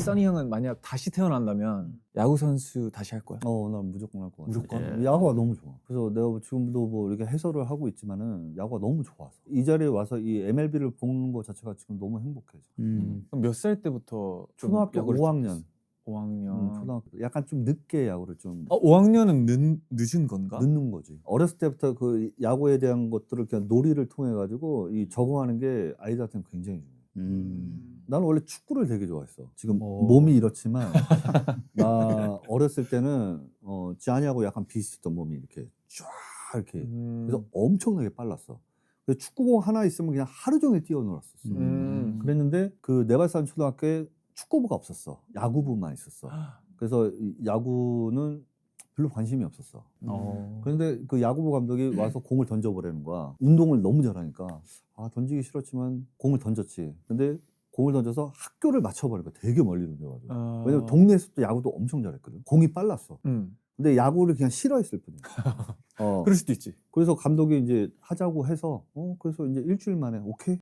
써니 형은 만약 다시 태어난다면 야구 선수 다시 할 거야? 어, 난 무조건 할 것 같아. 무조건? 예. 야구가 너무 좋아. 그래서 내가 지금도 뭐 이렇게 해설을 하고 있지만은 야구가 너무 좋아서 이 자리에 와서 이 MLB를 보는 것 자체가 지금 너무 행복해. 음. 그럼 몇 살 때부터 좀 초등학교 야구를 5학년, 5학년. 음, 초등학교 약간 좀 늦게 야구를 좀 어, 5학년은 늦, 늦은 건가? 늦는 거지. 어렸을 때부터 그 야구에 대한 것들을 그냥 놀이를 통해 가지고 이 적응하는 게 아이들한테는 굉장히 중요해. 음. 나는 원래 축구를 되게 좋아했어. 지금 오. 몸이 이렇지만 나 어렸을 때는 어 지안이하고 약간 비슷했던 몸이 이렇게 쫙 이렇게 음. 그래서 엄청나게 빨랐어. 그래서 축구공 하나 있으면 그냥 하루 종일 뛰어놀았었어. 음. 그랬는데 그 네발산 초등학교에 축구부가 없었어. 야구부만 있었어. 그래서 이 야구는 별로 관심이 없었어. 어. 그런데 그 야구부 감독이 와서 공을 던져보라는 거야. 운동을 너무 잘하니까 아 던지기 싫었지만 공을 던졌지. 근데 공을 던져서 학교를 맞춰버린 거야. 되게 멀리 던져가지고. 어. 왜냐면 동네에서 또 야구도 엄청 잘했거든. 공이 빨랐어. 음. 근데 야구를 그냥 싫어했을 뿐이야. 어. 그럴 수도 있지. 그래서 감독이 이제 하자고 해서 어 그래서 이제 일주일 만에 오케이